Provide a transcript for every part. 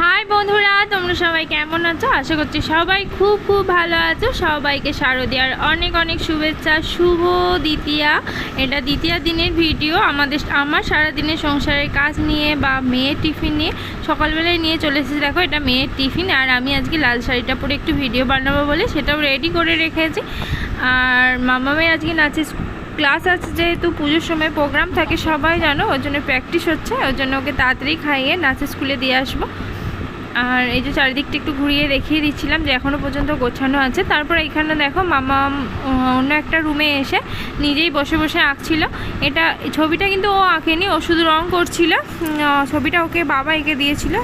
High বন্ধুরা, তোমরা সবাই কেমন আছো? আশা করছি সবাই খুব খুব ভালো আছো। সবাইকে শারদীয়ার অনেক অনেক শুভেচ্ছা। শুভ দ্বিতীয়া। এটা দ্বিতীয় দিনের ভিডিও। আমাদের আমার সারাদিনের সংসারের কাজ নিয়ে বা মেয়ের টিফিন নিয়ে সকালবেলায় নিয়ে চলে এসেছি। দেখো, এটা মেয়ের টিফিন। আর আমি আজকে লাল শাড়িটা পরে একটু ভিডিও বানাবো বলে সেটাও রেডি করে রেখেছি। আর মামা মেয়ে আজকে নাচে ক্লাস আছে যেহেতু, পুজোর সময় প্রোগ্রাম থাকে সবাই জানো, ওর জন্য প্র্যাকটিস হচ্ছে। ওর জন্য ওকে তাড়াতাড়ি খাইয়ে নাচের স্কুলে দিয়ে আসব। আর এই যে চারিদিকটা একটু ঘুরিয়ে দেখিয়ে দিচ্ছিলাম যে এখনও পর্যন্ত গোছানো আছে। তারপর এখানে দেখো মামা অন্য একটা রুমে এসে নিজেই বসে বসে আঁকছিল। এটা ছবিটা কিন্তু ও আঁকেনি, ও শুধু রং করছিল। ছবিটা ওকে বাবা এঁকে দিয়েছিল।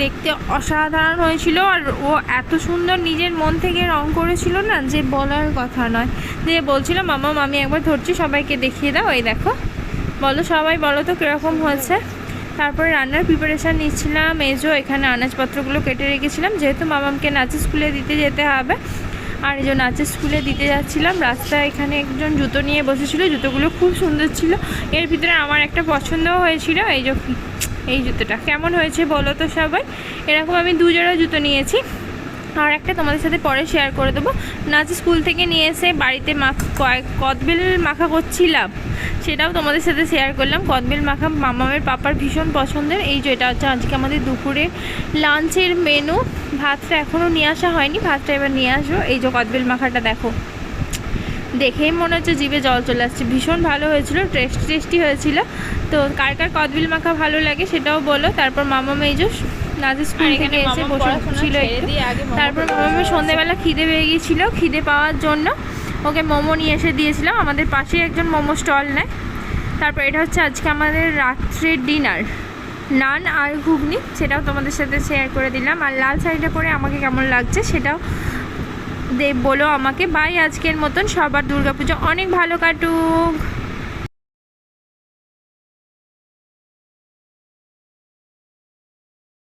দেখতে অসাধারণ হয়েছিল আর ও এত সুন্দর নিজের মন থেকে রং করেছিল না, যে বলার কথা নয়। যে বলছিল, মামা, আমি একবার ধরছি, সবাইকে দেখিয়ে দাও। এই দেখো। বলো সবাই, বলো তো কীরকম হয়েছে? তারপরে রান্নার প্রিপারেশান নিচ্ছিলাম। এজো এখানে আনাজপত্রগুলো কেটে রেখেছিলাম। যেহেতু মামামকে নাচের স্কুলে দিতে যেতে হবে, আর এই যে নাচের স্কুলে দিতে যাচ্ছিলাম, রাস্তায় এখানে একজন জুতো নিয়ে বসেছিল। জুতোগুলো খুব সুন্দর ছিল। এর ভিতরে আমার একটা পছন্দও হয়েছিল। এই যে, এই জুতোটা কেমন হয়েছে বলো তো সবাই? এরকম আমি দুজোড়া জুতো নিয়েছি। আর একটা তোমাদের সাথে পরে শেয়ার করে দেবো। নাচ স্কুল থেকে নিয়ে এসে বাড়িতে মাখ কয়েক কদবেল মাখা করছিলাম, সেটাও তোমাদের সাথে শেয়ার করলাম। কদবেল মাখা মামামের পাপার ভীষণ পছন্দের। এই যে এটা হচ্ছে আজকে আমাদের দুপুরে লাঞ্চের মেনু ভাতটা এখনও নিয়ে আসা হয়নি, ভাতটা এবার নিয়ে আসব। এই যে কদবেল মাখাটা দেখো। দেখেই মনে হচ্ছে জিভে জল চলে আসছে। ভীষণ ভালো হয়েছিল, টেস্টি টেস্টি হয়েছিল। তো কার কার কদবিল মাখা ভালো লাগে সেটাও বলো। তারপর মামা মেজো নাচের স্কুল থেকে এসে বসে ছিল তারপর মামামের সন্ধ্যেবেলা খিদে পেয়ে গিয়েছিল খিদে পাওয়ার জন্য ওকে মোমো নিয়ে এসে দিয়েছিলাম। আমাদের পাশেই একজন মোমো স্টল নেয়। তারপর এটা হচ্ছে আজকে আমাদের রাত্রের ডিনার। নান আর ঘুগনি সেটাও তোমাদের সাথে শেয়ার করে দিলাম। আর লাল শাড়িটা পরে আমাকে কেমন লাগছে সেটাও দে বলো আমাকে। বাই আজকের মতন। সবার দুর্গাপুজো অনেক ভালো কাটুক।